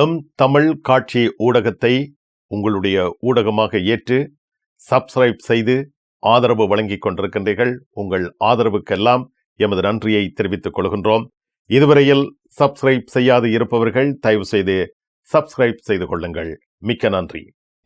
M Tamil காட்சி ஊடகத்தை உங்களுடைய ஊடகமாக ஏற்று சப்ஸ்கிரைப் செய்து ஆதரவு வழங்கிக் கொண்டிருக்கின்றீர்கள். உங்கள் ஆதரவுக்கெல்லாம் எமது நன்றியை தெரிவித்துக் கொள்கின்றோம். இதுவரையில் சப்ஸ்கிரைப் செய்யாது இருப்பவர்கள் தயவு செய்து சப்ஸ்கிரைப் செய்து கொள்ளுங்கள். மிக்க நன்றி.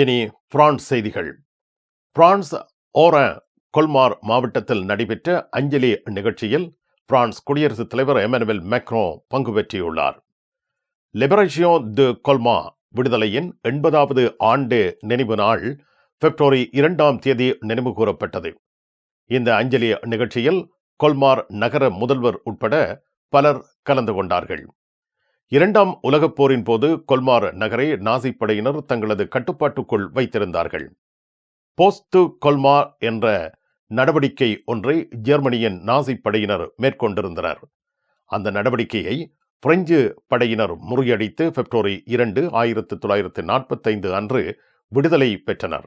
இனி பிரான்ஸ் செய்திகள். பிரான்ஸ் ஓர கொல்மார் மாவட்டத்தில் நடைபெற்ற அஞ்சலி நிகழ்ச்சியில் பிரான்ஸ் குடியரசுத் தலைவர் எமனுவல் மேக்ரோ பங்கு பெற்றியுள்ளார். லிபரேஷியோ து கொல்மா விடுதலையின் எண்பதாவது ஆண்டு நினைவு நாள் பிப்ரவரி இரண்டாம் தேதி நினைவு கூறப்பட்டது. இந்த அஞ்சலி நிகழ்ச்சியில் கொல்மார் நகர முதல்வர் உட்பட பலர் கலந்து கொண்டார்கள். இரண்டாம் உலகப் போரின் போது கொல்மார் நகரை நாசி படையினர் தங்களது கட்டுப்பாட்டுக்குள் வைத்திருந்தார்கள். போஸ்து கொல்மார் என்ற நடவடிக்கை ஒன்றை ஜெர்மனியின் நாசி படையினர் மேற்கொண்டிருந்தனர். அந்த நடவடிக்கையை பிரெஞ்சு படையினர் முறியடித்து பிப்ரவரி இரண்டு ஆயிரத்து தொள்ளாயிரத்து நாற்பத்தைந்து அன்று விடுதலை பெற்றனர்.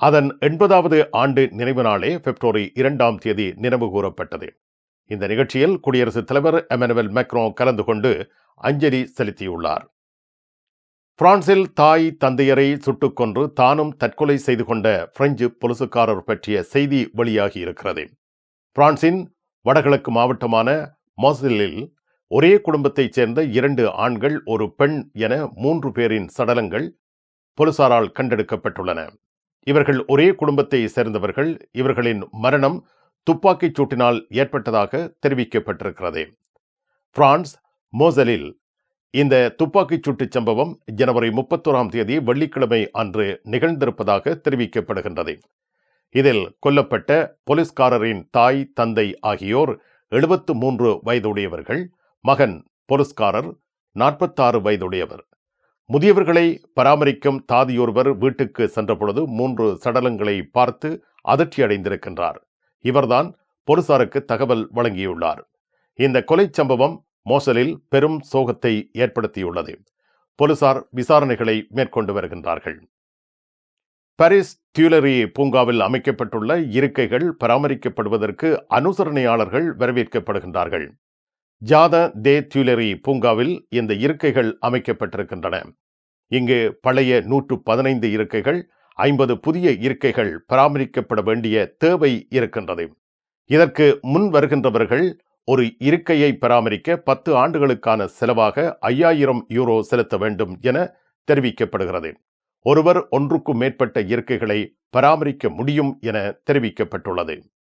அதன் எண்பதாவது ஆண்டு நினைவு நாளே பிப்ரவரி இரண்டாம் தேதி நினைவு கூறப்பட்டது. இந்த நிகழ்ச்சியில் குடியரசுத் தலைவர் எமனுவல் மெக்ரோ கலந்து கொண்டு அஞ்சலி செலுத்தியுள்ளார். பிரான்சில் தாய் தந்தையரை சுட்டுக் கொன்று தானும் தற்கொலை செய்து கொண்ட பிரெஞ்சு பொலிசுக்காரர் பற்றிய செய்தி வெளியாகி இருக்கிறது. பிரான்சின் வடகிழக்கு மாவட்டமான மொசிலில் ஒரே குடும்பத்தைச் சேர்ந்த இரண்டு ஆண்கள் ஒரு பெண் என மூன்று பேரின் சடலங்கள் போலீசாரால் கண்டெடுக்கப்பட்டுள்ளன. இவர்கள் ஒரே குடும்பத்தை சேர்ந்தவர்கள். இவர்களின் மரணம் துப்பாக்கிச் சூட்டினால் ஏற்பட்டதாக தெரிவிக்கப்பட்டிருக்கிறது. பிரான்ஸ் மோசலில் இந்த துப்பாக்கிச் சூட்டுச் சம்பவம் ஜனவரி முப்பத்தோராம் தேதி வெள்ளிக்கிழமை அன்று நிகழ்ந்திருப்பதாக தெரிவிக்கப்படுகின்றது. இதில் கொல்லப்பட்ட போலீஸ்காரரின் தாய் தந்தை ஆகியோர் எழுபத்து மூன்று வயதுடையவர்கள் மகன் போலீஸ்காரர் நாற்பத்தாறு வயதுடையவர். முதியவர்களை பராமரிக்கும் தாதியொருவர் வீட்டுக்கு சென்றபொழுது மூன்று சடலங்களை பார்த்து அதிர்ச்சியடைந்திருக்கின்றார். இவர்தான் போலீசாருக்கு தகவல் வழங்கியுள்ளார். இந்த கொலை சம்பவம் மோசலில் பெரும் சோகத்தை ஏற்படுத்தியுள்ளது. போலீசார் விசாரணைகளை மேற்கொண்டு வருகின்றார்கள். பாரிஸ் டியூலரி பூங்காவில் அமைக்கப்பட்டுள்ள இருக்கைகள் பராமரிக்கப்படுவதற்கு அனுசரணையாளர்கள் வரவேற்கப்படுகின்றார்கள். ஜாத தே டியூலரி பூங்காவில் இந்த இருக்கைகள் அமைக்கப்பட்டிருக்கின்றன. இங்கு பழைய நூற்று பதினைந்து இருக்கைகள் ஐம்பது புதிய இருக்கைகள் பராமரிக்கப்பட வேண்டிய தேவை இருக்கின்றது. இதற்கு முன் வருகின்றவர்கள் ஒரு இருக்கையை பராமரிக்க பத்து ஆண்டுகளுக்கான செலவாக ஐயாயிரம் யூரோ செலுத்த வேண்டும் என தெரிவிக்கப்படுகிறது. ஒருவர் ஒன்றுக்கும் மேற்பட்ட இருக்கைகளை பராமரிக்க முடியும் என தெரிவிக்கப்பட்டுள்ளது.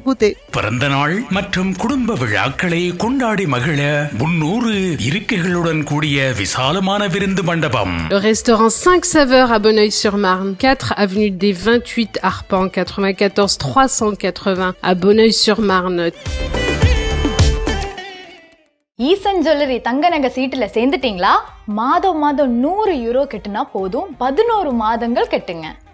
Goûter. பிறந்த நாள் மற்றும் குடும்ப விழாக்களை கொண்டாடி மகிழ முன்னூறு இருக்கைகளுடன் கூடிய விசாலமான விருந்து மண்டபம் Le restaurant 5 saveurs à Bonneuil-sur-Marne, 4 avenue des 28 Arpents, 94 380 à Bonneuil-sur-Marne. Eesan jewellery தங்க நகை சீட்டுல சேர்ந்துட்டீங்களா மாதம் மாதம் நூறு யூரோ கட்டுனா போதும் பதினோரு மாதங்கள் கட்டுங்க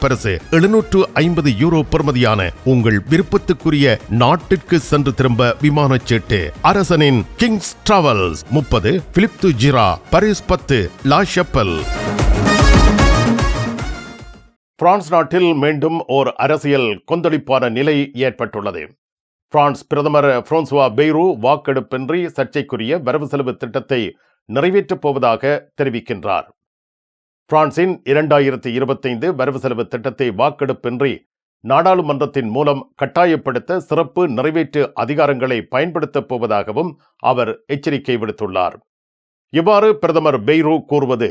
பரிசு எழுநூற்று ஐம்பது யூரோ பெறுமதியான உங்கள் விருப்பத்துக்குரிய நாட்டிற்கு சென்று திரும்ப விமான சீட்டு. அரசனின் கிங்ஸ் டிராவல்ஸ் முப்பது பிலிப்து ஜிரா பரிஸ் பத்து லாஷப்பல் பிரான்ஸ் நாட்டில் மீண்டும் ஓர் அரசியல் கொந்தளிப்பான நிலை ஏற்பட்டுள்ளது. பிரான்ஸ் பிரதமர் பிரான்சுவா பெய்ரூ வாக்கெடுப்பின்றி சர்ச்சைக்குரிய வரவு செலவு திட்டத்தை நிறைவேற்றப் போவதாக தெரிவிக்கின்றார். பிரான்சின் இரண்டாயிரத்தி இருபத்தைந்து வரவு செலவு திட்டத்தை வாக்கெடுப்பின்றி நாடாளுமன்றத்தின் மூலம் கட்டாயப்படுத்த சிறப்பு நிறைவேற்று அதிகாரங்களை பயன்படுத்தப் போவதாகவும் அவர் எச்சரிக்கை விடுத்துள்ளார். இவ்வாறு பிரதமர் பெய்ரூ கூறுவது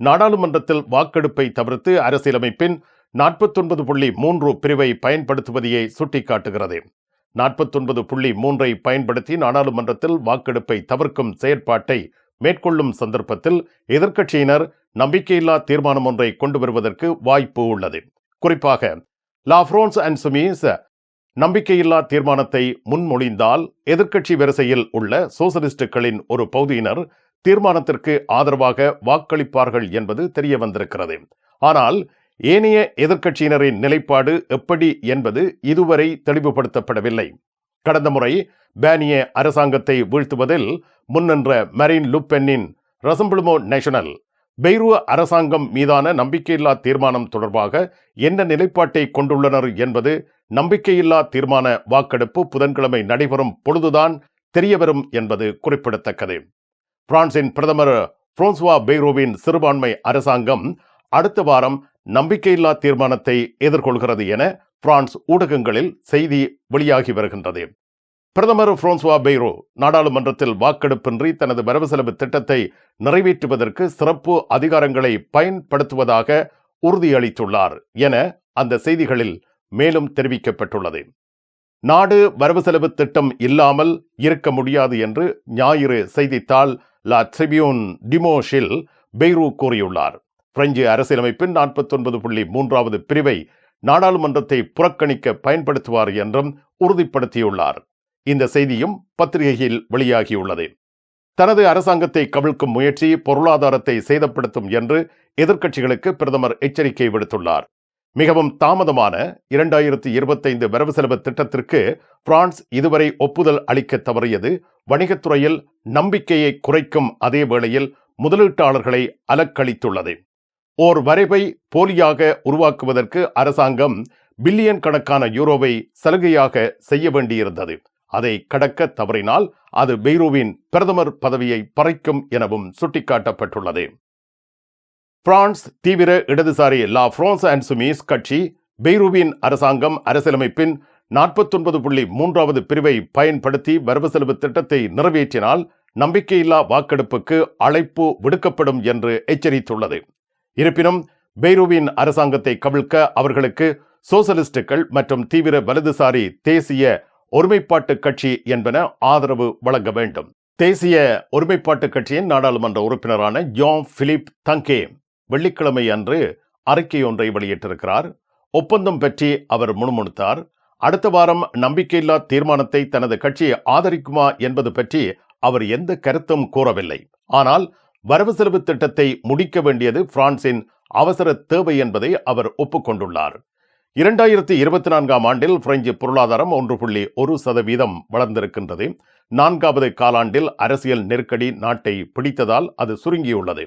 நாடாளுமன்றத்தில் வாக்கெடுப்பை தவிர்த்து அரசியலமைப்பின் நாற்பத்தொன்பது புள்ளி மூன்று பிரிவை பயன்படுத்துவதையே சுட்டிக்காட்டுகிறது. நாற்பத்தொன்பது புள்ளி மூன்றை பயன்படுத்தி நாடாளுமன்றத்தில் வாக்கெடுப்பை தவிர்க்கும் செயற்பாட்டை மேற்கொள்ளும் சந்தர்ப்பத்தில் எதிர்க்கட்சியினர் நம்பிக்கையில்லா தீர்மானம் ஒன்றை கொண்டு வருவதற்கு வாய்ப்பு உள்ளது. குறிப்பாக லாஃப்ரோன்ஸ் அண்ட் சுமீஸ் நம்பிக்கையில்லா தீர்மானத்தை முன்மொழிந்தால் எதிர்க்கட்சி வரிசையில் உள்ள சோசலிஸ்டுகளின் ஒரு பகுதியினர் தீர்மானத்திற்கு ஆதரவாக வாக்களிப்பார்கள் என்பது தெரிய வந்திருக்கிறது ஆனால் ஏனைய எதிர்க்கட்சியினரின் நிலைப்பாடு எப்படி என்பது இதுவரை தெளிவுபடுத்தப்படவில்லை. கடந்த முறை பேனிய அரசாங்கத்தை வீழ்த்துவதில் முன்னின்ற மரீன் லுப்பென்னின் ரசம்பிளுமோ நேஷனல் பெய்ரூ அரசாங்கம் மீதான நம்பிக்கையில்லா தீர்மானம் தொடர்பாக என்ன நிலைப்பாட்டை கொண்டுள்ளனர் என்பது நம்பிக்கையில்லா தீர்மான வாக்கெடுப்பு புதன்கிழமை நடைபெறும் பொழுதுதான் தெரியவரும் என்பது குறிப்பிடத்தக்கது. பிரான்சின் பிரதமர் புரோன்சுவா பெய்ரோவின் சிறுபான்மை அரசாங்கம் அடுத்த வாரம் நம்பிக்கையில்லா தீர்மானத்தை எதிர்கொள்கிறது என பிரான்ஸ் ஊடகங்களில் செய்தி வெளியாகி வருகின்றது. பிரதமர் பிரான்சுவா பெய்ரோ நாடாளுமன்றத்தில் வாக்கெடுப்பின்றி தனது வரவு செலவு திட்டத்தை நிறைவேற்றுவதற்கு சிறப்பு அதிகாரங்களை பயன்படுத்துவதாக உறுதியளித்துள்ளார் என அந்த செய்திகளில் மேலும் தெரிவிக்கப்பட்டுள்ளது. நாடு வரவு செலவு திட்டம் இல்லாமல் இருக்க முடியாது என்று ஞாயிறு செய்தித்தாள் லா ட்ரிபியூன் டிமோஷில் பெய்ரூ கூறியுள்ளார். பிரெஞ்சு அரசியலமைப்பின் நாற்பத்தொன்பது புள்ளி மூன்றாவது பிரிவை நாடாளுமன்றத்தை புறக்கணிக்க பயன்படுத்துவார் என்றும் உறுதிப்படுத்தியுள்ளார். இந்த செய்தியும் பத்திரிகையில் வெளியாகியுள்ளது. தனது அரசாங்கத்தை கவிழ்க்கும் முயற்சி பொருளாதாரத்தை சேதப்படுத்தும் என்று எதிர்க்கட்சிகளுக்கு பிரதமர் எச்சரிக்கை விடுத்துள்ளார். மிகவும் தாமதமான இரண்டாயிரத்தி இருபத்தைந்து வரவு செலவு திட்டத்திற்கு பிரான்ஸ் இதுவரை ஒப்புதல் அளிக்க தவறியது. வணிகத்துறையில் நம்பிக்கையை குறைக்கும் அதே வேளையில் முதலீட்டாளர்களை அலக்களித்துள்ளது ஓர் வரைவை போலியாக உருவாக்குவதற்கு அரசாங்கம் பில்லியன் கணக்கான யூரோவை சலுகையாக செய்ய வேண்டியிருந்தது. அதை கடக்க தவறினால் அது பெய்ரூவின் பிரதமர் பதவியை பறைக்கும் எனவும் சுட்டிக்காட்டப்பட்டுள்ளது. பிரான்ஸ் தீவிர இடதுசாரி லா பிரான்ஸ் அண்ட் சுமீஸ் கட்சி பெய்ரூவின் அரசாங்கம் அரசியலமைப்பின் நாற்பத்தொன்பது புள்ளி மூன்றாவது பிரிவை பயன்படுத்தி வரவு செலவு திட்டத்தை நிறைவேற்றினால் நம்பிக்கையில்லா வாக்கெடுப்புக்கு அழைப்பு விடுக்கப்படும் என்று எச்சரித்துள்ளது. இருப்பினும் பெய்ரூவின் அரசாங்கத்தை கவிழ்க்க அவர்களுக்கு சோசலிஸ்டுகள் மற்றும் தீவிர வலதுசாரி தேசிய ஒருமைப்பாட்டு கட்சி என்பன ஆதரவு வழங்க வேண்டும். தேசிய ஒருமைப்பாட்டு கட்சியின் நாடாளுமன்ற உறுப்பினரான ஜான் பிலிப் தங்கே வெள்ளிக்கிழமை அன்று அறிக்கை ஒன்றை வெளியிட்டிருக்கிறார். ஒப்பந்தம் பற்றி அவர் முணுமுணுத்தார். அடுத்த வாரம் நம்பிக்கையில்லா தீர்மானத்தை தனது கட்சி ஆதரிக்குமா என்பது பற்றி அவர் எந்த கருத்தும் கூறவில்லை. ஆனால் வரவு செலவு திட்டத்தை முடிக்க வேண்டியது பிரான்சின் அவசர தேவை என்பதை அவர் ஒப்புக்கொண்டுள்ளார். இரண்டாயிரத்தி இருபத்தி நான்காம் ஆண்டில் பிரெஞ்சு பொருளாதாரம் ஒன்று புள்ளி ஒரு சதவீதம் வளர்ந்திருக்கின்றது. நான்காவது காலாண்டில் அரசியல் நெருக்கடி நாட்டை பிடித்ததால் அது சுருங்கியுள்ளது.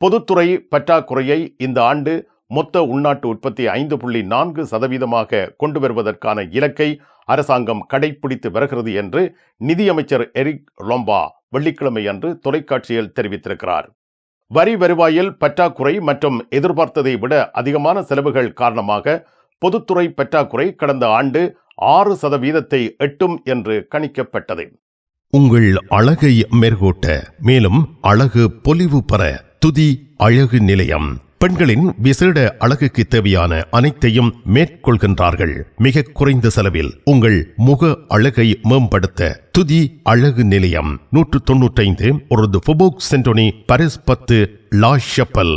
பொதுத்துறை பற்றாக்குறையை இந்த ஆண்டு மொத்த உள்நாட்டு உற்பத்தி ஐந்து புள்ளி நான்கு சதவீதமாக கொண்டு வருவதற்கான இலக்கை அரசாங்கம் கடைபிடித்து வருகிறது என்று நிதியமைச்சர் எரிக் லொம்பா வெள்ளிக்கிழமை அன்று தொலைக்காட்சியில் தெரிவித்திருக்கிறார். வரி வருவாயில் பற்றாக்குறை மற்றும் எதிர்பார்த்ததை விட அதிகமான செலவுகள் காரணமாக பொதுத்துறை பற்றாக்குறை கடந்த ஆண்டு ஆறு சதவீதத்தை எட்டும் என்று கணிக்கப்பட்டது. உங்கள் அழகை மேற்கூட்ட மேலும் அழகு பொலிவு பெற துதி அழகு நிலையம். பெண்களின் விசேட அழகுக்கு தேவையான அனைத்தையும் மேற்கொள்கின்றார்கள். மிக குறைந்த செலவில் உங்கள் முக அழகை மேம்படுத்த துதி அழகு நிலையம். நூற்று தொன்னூற்றைந்து ஒரு ஃபுபோக் சென்டோனி பரிஸ் பத்து லா ஷப்பல்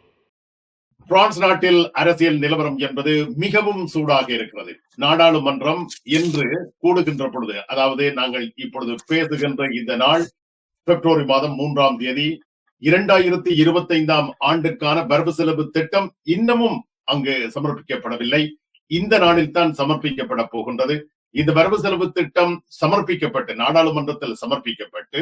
பிரான்ஸ் நாட்டில் அரசியல் நிலவரம் என்பது மிகவும் சூடாக இருக்கிறது. நாடாளுமன்றம் இன்று கூடுகின்ற பொழுது அதாவது நாங்கள் இப்பொழுது பேசுகின்ற இந்த நாள் பிப்ரவரி மாதம் மூன்றாம் தேதி இரண்டாயிரத்தி இருபத்தி ஐந்தாம் ஆண்டுக்கான வரவு செலவு திட்டம் இன்னமும் அங்கு சமர்ப்பிக்கப்படவில்லை. இந்த நாளில் தான் சமர்ப்பிக்கப்பட போகின்றது. இந்த வரவு செலவு திட்டம் சமர்ப்பிக்கப்பட்டு நாடாளுமன்றத்தில் சமர்ப்பிக்கப்பட்டு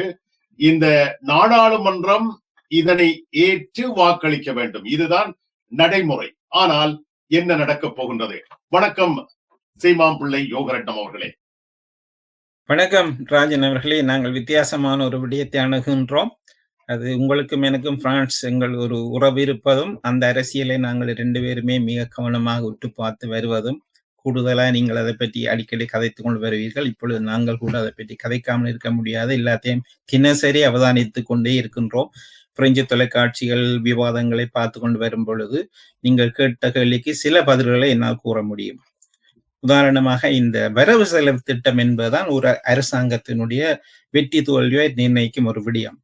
இந்த நாடாளுமன்றம் இதனை ஏற்று வாக்களிக்க வேண்டும். இதுதான் நடைமுறை. ஆனால் என்ன நடக்கப் போகின்றது? வணக்கம் சீமாம் பிள்ளை யோகரட்னம் அவர்களே. வணக்கம் ராஜன் அவர்களே. நாங்கள் வித்தியாசமான ஒரு விடயத்தை அணுகின்றோம் அது உங்களுக்கும் எனக்கும் பிரான்ஸ் எங்கள் ஒரு உறவு இருப்பதும் அந்த அரசியலை நாங்கள் ரெண்டு பேருமே மிக கவனமாக உற்று பார்த்து வருவதும் கூடுதலாக நீங்கள் அதை பற்றி அடிக்கடி கதைத்து கொண்டு வருவீர்கள். இப்பொழுது நாங்கள் கூட அதை பற்றி கதைக்காமல் இருக்க முடியாது. எல்லாத்தையும் தினசரி அவதானித்துக் கொண்டே இருக்கின்றோம். பிரெஞ்சு தொலைக்காட்சிகள் விவாதங்களை பார்த்து கொண்டு வரும் பொழுது நீங்கள் கேட்ட கேள்விக்கு சில பதில்களை என்னால் கூற முடியும். உதாரணமாக இந்த வரவு செலவு திட்டம் என்பதுதான் ஒரு அரசாங்கத்தினுடைய வெற்றி தோல்வியை நிர்ணயிக்கும் ஒரு விடயம்.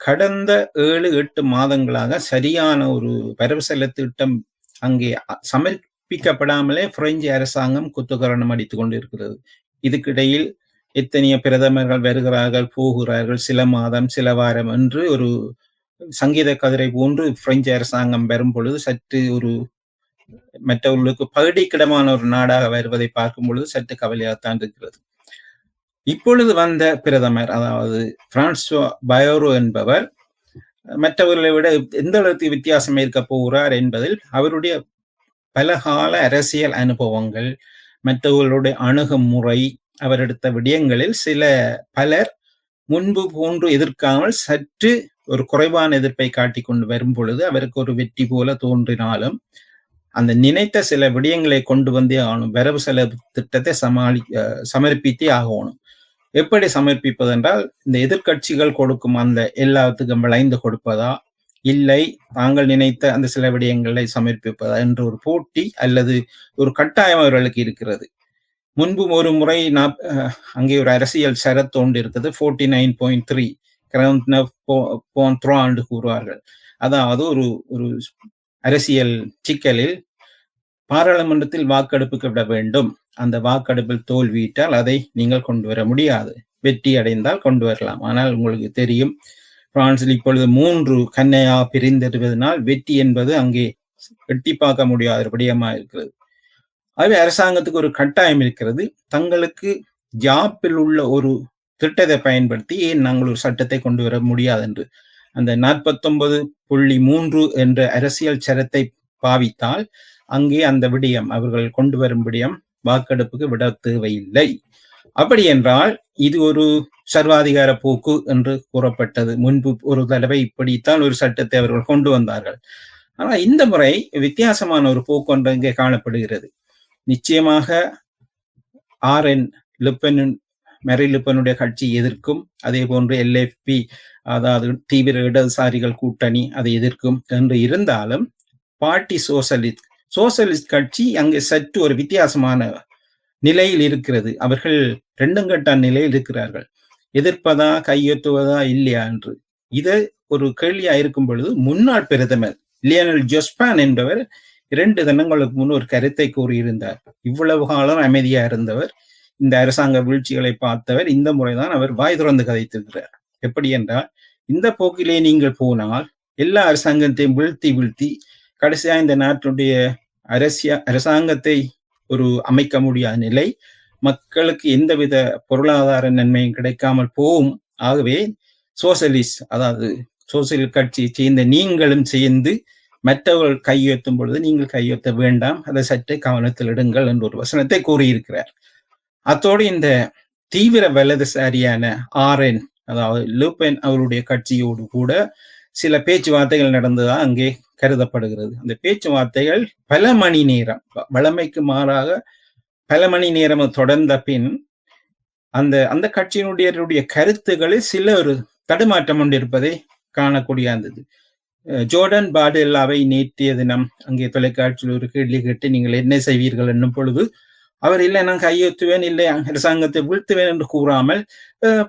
கடந்த ஏழு எட்டு மாதங்களாக சரியான ஒரு வரவு செலவு திட்டம் அங்கே சமர்ப்பிக்கப்படாமலே பிரெஞ்சு அரசாங்கம் குத்துக்கரணம் அடித்துக் கொண்டிருக்கிறது. இதுக்கிடையில் எத்தனைய பிரதமர்கள் வருகிறார்கள் போகிறார்கள் சில மாதம் சில வாரம் என்று ஒரு சங்கீத கதிரை போன்று பிரெஞ்சு அரசாங்கம் பெறும் பொழுது சற்று ஒரு மற்றவர்களுக்கு பகுடிக்கிடமான ஒரு நாடாக வருவதை பார்க்கும் பொழுது சற்று கவலையாகத்தான் இருக்கிறது. இப்பொழுது வந்த பிரதமர் அதாவது பிரான்சுவா பயோரோ என்பவர் மற்றவர்களை விட எந்த அளவுக்கு வித்தியாசம் இருக்க போகிறார் என்பதில் அவருடைய பலகால அரசியல் அனுபவங்கள் மற்றவர்களுடைய அணுகுமுறை அவர் எடுத்த விடயங்களில் சில பலர் முன்பு போன்று எதிர்க்காமல் சற்று ஒரு குறைவான எதிர்ப்பை காட்டி கொண்டு வரும் பொழுது அவருக்கு ஒரு வெற்றி போல தோன்றினாலும் அந்த நினைத்த சில விடயங்களை கொண்டு வந்தே ஆகணும் வரவு செலவு திட்டத்தை சமாளி சமர்ப்பித்தே ஆகணும். எப்படி சமர்ப்பிப்பது என்றால் இந்த எதிர்கட்சிகள் கொடுக்கும் அந்த எல்லாத்துக்கும் விளைந்து கொடுப்பதா? இல்லை தாங்கள் நினைத்த அந்த சில விடயங்களை சமர்ப்பிப்பதா? என்ற ஒரு போட்டி அல்லது ஒரு கட்டாயம் அவர்களுக்கு இருக்கிறது. முன்பும் ஒரு முறை நான் அங்கே ஒரு அரசியல் சரத் ஒன்று இருக்குது ஃபோர்ட்டி நைன் பாயிண்ட் த்ரீ என்று கூறுவார்கள். அதாவது ஒரு ஒரு அரசியல் சிக்கலில் பாராளுமன்றத்தில் வாக்கெடுப்புக்கு விட வேண்டும். அந்த வாக்கெடுப்பில் தோல்வியிட்டால் அதை நீங்கள் கொண்டு வர முடியாது. வெற்றி அடைந்தால் கொண்டு வரலாம். ஆனால் உங்களுக்கு தெரியும் பிரான்சில் இப்பொழுது மூன்று கன்னையா பிரிந்திருப்பதனால் வெற்றி என்பது அங்கே எட்டி பார்க்க முடியாத ஒரு விடயமா இருக்கிறது. ஆகவே அரசாங்கத்துக்கு ஒரு கட்டாயம் இருக்கிறது. தங்களுக்கு ஜாப்பில் உள்ள ஒரு திட்டத்தை பயன்படுத்தி ஏன் நாங்கள் ஒரு சட்டத்தை கொண்டு வர முடியாது என்று. அந்த நாற்பத்தொன்பது புள்ளி மூன்று என்ற அரசியல் சரத்தை பாவித்தால் அங்கே அந்த விடயம் அவர்கள் கொண்டு வரும் விடயம் வாக்கெடுப்புக்கு விட தேவையில்லை. அப்படி என்றால் இது ஒரு சர்வாதிகார போக்கு என்று கூறப்பட்டது. முன்பு ஒரு தடவை இப்படித்தான் ஒரு சட்டத்தை அவர்கள் கொண்டு வந்தார்கள். ஆனால் இந்த முறை வித்தியாசமான ஒரு போக்கு ஒன்று இங்கே காணப்படுகிறது. நிச்சயமாக ஆர் என் லிப்பனின் மெரிலிப்பனுடைய கட்சி எதிர்க்கும் அதே போன்று எல்எஃபி அதாவது தீவிர இடதுசாரிகள் கூட்டணி அதை எதிர்க்கும் என்று இருந்தாலும் பார்ட்டி சோசலிஸ்ட் சோசலிஸ்ட் கட்சி அங்கே சற்று ஒரு வித்தியாசமான நிலையில் இருக்கிறது. அவர்கள் ரெண்டும் கட்ட நிலையில் இருக்கிறார்கள். எதிர்ப்பதா கையெழுத்துவதா இல்லையா என்று. இது ஒரு கேள்வியா இருக்கும் பொழுது முன்னாள் பிரதமர் லியனல் ஜொஸ்பான் என்பவர் இரண்டு தினங்களுக்கு முன் ஒரு கருத்தை கூறியிருந்தார். இவ்வளவு காலம் அமைதியா இருந்தவர். இந்த அரசாங்க வீழ்ச்சிகளை பார்த்தவர் இந்த முறைதான் அவர் வாய் திறந்து கதைத்திருக்கிறார். எப்படி என்றால் இந்த போக்கிலே நீங்கள் போனால் எல்லா அரசாங்கத்தையும் வீழ்த்தி வீழ்த்தி கடைசியா இந்த நாட்டுடைய அரசிய அரசாங்கத்தை ஒரு அமைக்க முடியாத நிலை மக்களுக்கு எந்தவித பொருளாதார நன்மையும் கிடைக்காமல் போகும். ஆகவே சோசலிஸ்ட் அதாவது சோசியல் கட்சியை சேர்ந்த நீங்களும் சேர்ந்து மற்றவர்கள் கையெழுத்தும் பொழுது நீங்கள் கையெழுத்த வேண்டாம். அதை சற்றே கவனத்தில் இடுங்கள் என்று ஒரு வசனத்தை கூறியிருக்கிறார். அத்தோடு இந்த தீவிர வலதுசாரியான ஆர்என் அதாவது லூபென் அவருடைய கட்சியோடு கூட சில பேச்சுவார்த்தைகள் நடந்ததா அங்கே கருதப்படுகிறது. அந்த பேச்சுவார்த்தைகள் பல மணி நேரம் வளமைக்கு மாறாக பல மணி நேரம் தொடர்ந்த பின் அந்த அந்த கட்சியினுடைய கருத்துக்களில் சில ஒரு தடுமாற்றம் கொண்டு இருப்பதை காணக்கூடிய இருந்தது ஜோர்டன் பாடெல்லாவை நேற்றைய தினம் அங்கே தொலைக்காட்சியில் ஒரு கேள்வி கேட்டு நீங்கள் என்ன செய்வீர்கள் என்னும் பொழுது அவர் இல்லை நான் கையெழுத்துவேன் இல்லை அரசாங்கத்தை வீழ்த்துவேன் என்று கூறாமல்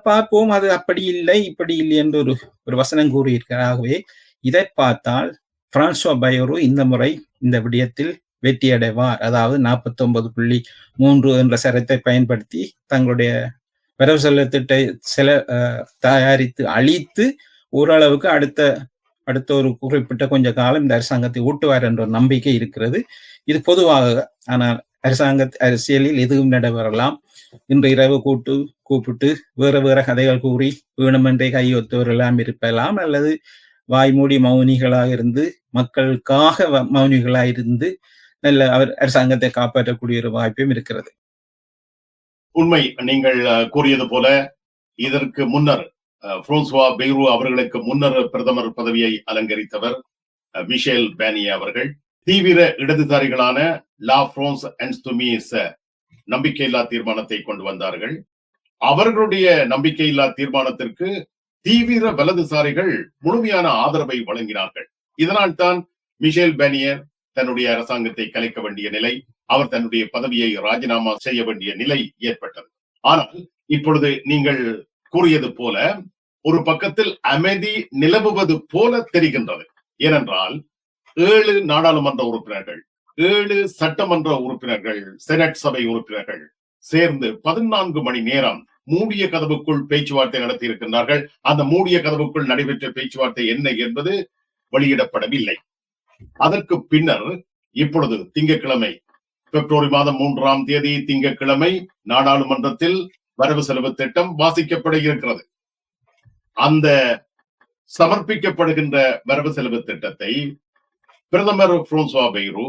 பார்ப்போம் அது அப்படி இல்லை இப்படி இல்லை என்று ஒரு ஒரு வசனம் கூறியிருக்கிறார். ஆகவே இதை பார்த்தால் பிரான்சுவா பயோரு இந்த முறை இந்த விடயத்தில் வெற்றியடைவார். அதாவது நாற்பத்தி ஒன்பது புள்ளி மூன்று என்ற சரத்தை பயன்படுத்தி தங்களுடைய வரவு செலவு திட்ட செல தயாரித்து அழித்து ஓரளவுக்கு அடுத்த அடுத்த ஒரு குறிப்பிட்ட கொஞ்ச காலம் இந்த அரசாங்கத்தை ஊட்டுவார் என்ற நம்பிக்கை இருக்கிறது. இது பொதுவாக ஆனால் அரசாங்க அரசியலில் எதுவும் நடைபெறலாம். இன்று இரவு கூட்டு கூப்பிட்டு வேற வேற கதைகள் கூறி வேணுமென்றே கையொத்தவர்களாம் இருப்பலாம். அல்லது வாய்மூடி மௌனிகளாக இருந்து மக்களுக்காக மௌனிகளாக இருந்து நல்ல அவர் அரசாங்கத்தை காப்பாற்றக்கூடிய ஒரு வாய்ப்பும் இருக்கிறது. உண்மை நீங்கள் கூறியது போல இதற்கு முன்னர் பிரான்சுவா பெய்ரு அவர்களுக்கு முன்னர் பிரதமர் பதவியை அலங்கரித்தவர் மிஷேல் பேனியா அவர்கள். தீவிர இடதுசாரிகளான லா பிரான்ஸ் அன்ஸ்துமீஸ் நம்பிக்கையில்லா தீர்மானத்தை கொண்டு வந்தார்கள். அவர்களுடைய நம்பிக்கையில்லா தீர்மானத்திற்கு தீவிர வலதுசாரிகள் முழுமையான ஆதரவை வழங்கினார்கள். இதனால் தான் மிஷேல் பேனியர் தன்னுடைய அரசாங்கத்தை கலைக்க வேண்டிய நிலை அவர் தன்னுடைய பதவியை ராஜினாமா செய்ய வேண்டிய நிலை ஏற்பட்டது. ஆனால் இப்பொழுது நீங்கள் கூறியது போல ஒரு பக்கத்தில் அமைதி நிலவுவது போல தெரிகின்றது. ஏனென்றால் ஏழு நாடாளுமன்ற உறுப்பினர்கள் ஏழு சட்டமன்ற உறுப்பினர்கள் செனட் சபை உறுப்பினர்கள் சேர்ந்து பதினான்கு மணி நேரம் மூடிய கதவுக்குள் பேச்சுவார்த்தை நடத்தி இருக்கின்றார்கள் அந்த மூடிய கதவுக்குள் நடைபெற்ற பேச்சுவார்த்தை என்ன என்பது வெளியிடப்படவில்லை. அதற்கு பின்னர் இப்பொழுது திங்கட்கிழமை பிப்ரவரி மாதம் மூன்றாம் தேதி திங்கட்கிழமை நாடாளுமன்றத்தில் வரவு செலவு திட்டம் வாசிக்கப்பட இருக்கிறது. அந்த சமர்ப்பிக்கப்படுகின்ற வரவு செலவு திட்டத்தை பிரதமர் பிரான்சுவா பெய்ரு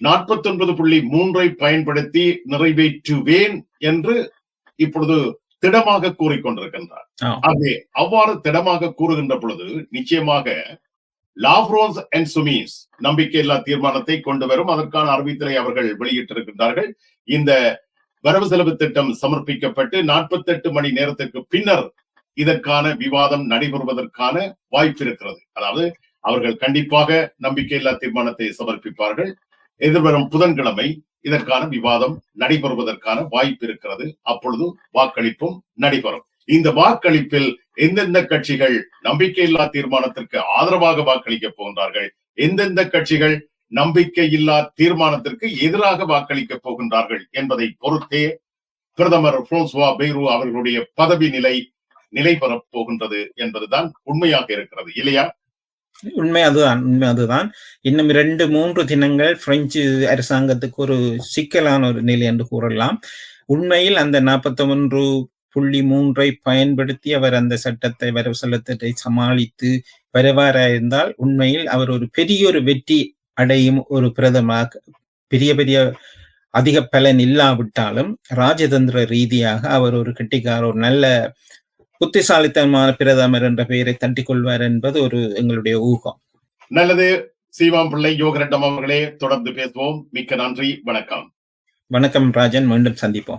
நாற்பத்தி ஒன்பது புள்ளி மூன்றை பயன்படுத்தி நிறைவேற்றுவேன் என்று இப்பொழுது திடமாக கூறிக்கொண்டிருக்கின்றார் ஆகவே அவ்வாறு திடமாக கூறுகின்ற பொழுது நிச்சயமாக லாப்ரோன்ஸ் அண்ட் சுமீஸ் நம்பிக்கையில்லா தீர்மானத்தை கொண்டு வரும். அதற்கான அறிவித்தலை அவர்கள் வெளியிட்டிருக்கின்றார்கள். இந்த வரவு செலவு திட்டம் சமர்ப்பிக்கப்பட்டு நாற்பத்தி எட்டு மணி நேரத்திற்கு பின்னர் இதற்கான விவாதம் நடைபெறுவதற்கான வாய்ப்பு இருக்கிறது. அதாவது அவர்கள் கண்டிப்பாக நம்பிக்கையில்லா தீர்மானத்தை சமர்ப்பிப்பார்கள். எதிர்வரும் புதன்கிழமை இதற்கான விவாதம் நடைபெறுவதற்கான வாய்ப்பு இருக்கிறது. அப்பொழுது வாக்களிப்பும் நடைபெறும். இந்த வாக்களிப்பில் எந்தெந்த கட்சிகள் நம்பிக்கையில்லா தீர்மானத்திற்கு ஆதரவாக வாக்களிக்க போகின்றார்கள்? எந்தெந்த கட்சிகள் நம்பிக்கையில்லா தீர்மானத்திற்கு எதிராக வாக்களிக்க போகின்றார்கள் என்பதை பொறுத்தே பிரதமர் பிரான்சுவா பெய்ரு அவர்களுடைய பதவி நிலை நிலை பெறப் போகின்றது என்பதுதான் உண்மையாக இருக்கிறது இல்லையா? உண்மை அதுதான் உண்மை அதுதான் இன்னும் இரண்டு மூன்று தினங்கள் பிரெஞ்சு அரசாங்கத்துக்கு ஒரு சிக்கலான ஒரு நிலை என்று கூறலாம். உண்மையில் அந்த நாற்பத்தி ஒன்று புள்ளி மூன்றை பயன்படுத்தி அவர் அந்த சட்டத்தை வரவு செலுத்தத்தை சமாளித்து வருவாராயிருந்தால் உண்மையில் அவர் ஒரு பெரிய ஒரு வெற்றி அடையும் ஒரு பிரதமாக பெரிய பெரிய அதிக பலன் இல்லாவிட்டாலும் ராஜதந்திர ரீதியாக அவர் ஒரு கெட்டிக்கார ஒரு நல்ல புத்திசாலித்தனமான பிரதமர் என்ற பெயரை தட்டிக் கொள்வார் என்பது ஒரு எங்களுடைய ஊகம். நல்லது. சீவாம் பிள்ளை யோகரட்டம் அவர்களே தொடர்ந்து பேசுவோம். மிக்க நன்றி. வணக்கம். வணக்கம் ராஜன். மீண்டும் சந்திப்போம்.